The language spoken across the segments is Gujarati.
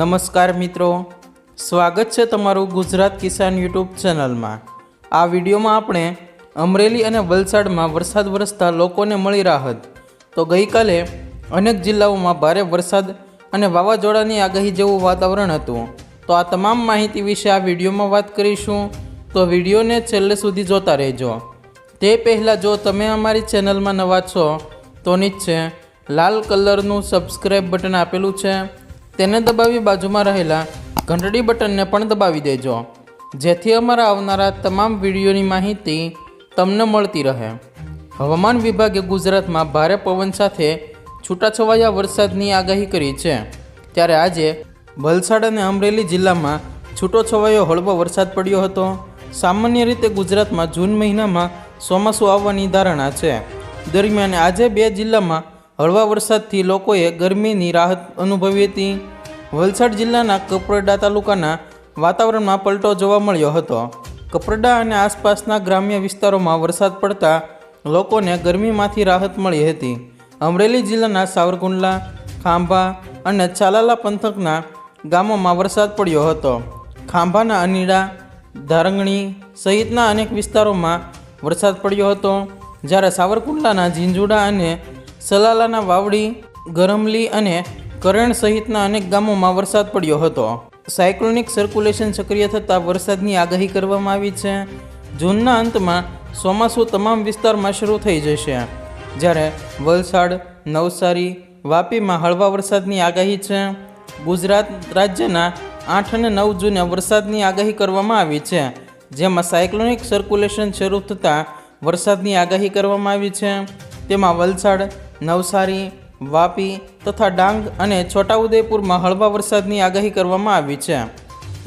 નમસ્કાર મિત્રો. સ્વાગત છે તમારું ગુજરાત કિસાન યુટ્યુબ ચેનલમાં. આ વિડીયોમાં આપણે અમરેલી અને વલસાડમાં વરસાદ વરસતા લોકોને મળી રાહત. તો ગઈકાલે અનેક જિલ્લાઓમાં ભારે વરસાદ અને વાવાઝોડાની આગાહી જેવું વાતાવરણ હતું. તો આ તમામ માહિતી વિશે આ વિડીયોમાં વાત કરીશું. તો વિડીયોને છેલ્લે સુધી જોતા રહેજો. તે પહેલાં જો તમે અમારી ચેનલમાં નવા છો, તો નીચે લાલ કલરનું સબસ્ક્રાઈબ બટન આપેલું છે. તેને દબાવી બાજુમાં રહેલા ઘંટડી બટનને પણ દબાવી દેજો, જેથી અમારા આવનારા તમામ વિડીયોની માહિતી તમને મળતી રહે. હવામાન વિભાગે ગુજરાતમાં ભારે પવન સાથે છૂટાછવાયા વરસાદની આગાહી કરી છે. ત્યારે આજે વલસાડ અને અમરેલી જિલ્લામાં છૂટોછવાયો હળવો વરસાદ પડ્યો હતો. સામાન્ય રીતે ગુજરાતમાં જૂન મહિનામાં ચોમાસું આવવાની ધારણા છે. દરમિયાન આજે બે જિલ્લામાં હળવા વરસાદથી લોકોએ ગરમીની રાહત અનુભવી હતી. વલસાડ જિલ્લાના કપરડા તાલુકાના વાતાવરણમાં પલટો જોવા મળ્યો હતો. કપરડા અને આસપાસના ગ્રામ્ય વિસ્તારોમાં વરસાદ પડતા લોકોને ગરમીમાંથી રાહત મળી હતી. અમરેલી જિલ્લાના સાવરકુંડલા, ખાંભા અને ચાલાલા પંથકના ગામોમાં વરસાદ પડ્યો હતો. ખાંભાના અનીડા, ધારંગણી સહિતના અનેક વિસ્તારોમાં વરસાદ પડ્યો હતો. જ્યારે સાવરકુંડલાના ઝીંઝુડા અને સલાલાના વાવડી, ગરમલી અને કરણ સહિતના અનેક ગામોમાં વરસાદ પડ્યો હતો. સાયક્લોનિક સર્ક્યુલેશન સક્રિય થતાં વરસાદની આગાહી કરવામાં આવી છે. જૂનના અંતમાં ચોમાસું તમામ વિસ્તારમાં શરૂ થઈ જશે. જ્યારે વલસાડ, નવસારી, વાપીમાં હળવા વરસાદની આગાહી છે. ગુજરાત રાજ્યના આઠ અને નવ જૂને વરસાદની આગાહી કરવામાં આવી છે. જેમાં સાયક્લોનિક સર્ક્યુલેશન શરૂ થતાં વરસાદની આગાહી કરવામાં આવી છે. તેમાં વલસાડ નવસારી, વાપી તથા ડાંગ અને છોટાઉદેપુરમાં હળવા વરસાદની આગાહી કરવામાં આવી છે.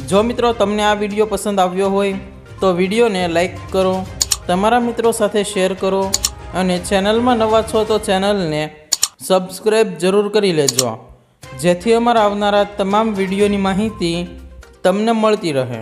જો મિત્રો તમને આ વીડિયો પસંદ આવ્યો હોય, તો વિડીયોને લાઈક કરો, તમારા મિત્રો સાથે શેર કરો અને ચેનલમાં નવા છો તો ચેનલને સબસ્ક્રાઈબ જરૂર કરી લેજો. જેથી અમારા આવનારા તમામ વિડીયોની માહિતી તમને મળતી રહે.